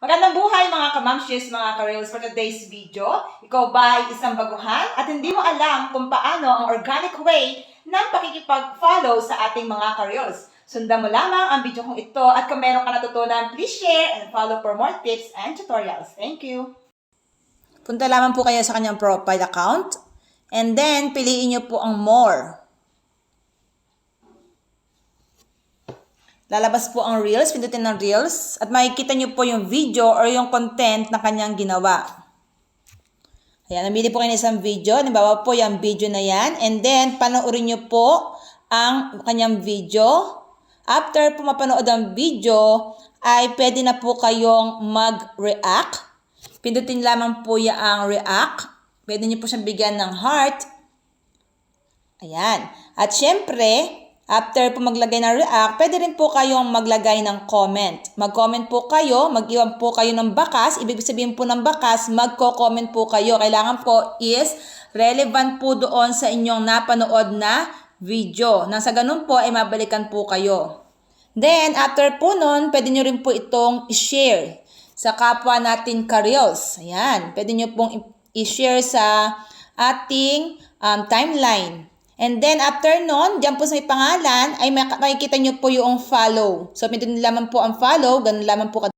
Magandang buhay mga kamamshis, mga kareels for today's video. Ikaw ba ay isang baguhan at hindi mo alam kung paano ang organic way ng pakikipag-follow sa ating mga kareels? Sundan mo lamang ang video kong ito at kung meron ka natutunan, please share and follow for more tips and tutorials. Thank you! Punta lamang po kayo sa kanyang profile account and then piliin niyo po ang more. Lalabas po ang Reels, pindutin ng Reels, at makikita nyo po yung video or yung content na kanyang ginawa. Ayan, namili po kayo ng isang video. Halimbawa po yung video na yan. And then, panoorin nyo po ang kanyang video. After po mapanood ang video, ay pwede na po kayong mag-react. Pindutin lamang po yung ang react. Pwede nyo po siyang bigyan ng heart. Ayan. At syempre, after po maglagay ng react, pwede rin po kayong maglagay ng comment. Mag-comment po kayo, mag-iwan po kayo ng bakas. Ibig sabihin po ng bakas, magko-comment po kayo. Kailangan po is relevant po doon sa inyong napanood na video. Nang sa ganun po, ay mabalikan po kayo. Then, after po nun, pwede nyo rin po itong i-share sa kapwa natin ka-reels. Ayan, pwede nyo pong i-share sa ating um, timeline. And then, after nun, dyan po sa may pangalan, ay mak- makikita nyo po yung follow. So, pindutin lamang po ang follow, ganun lamang po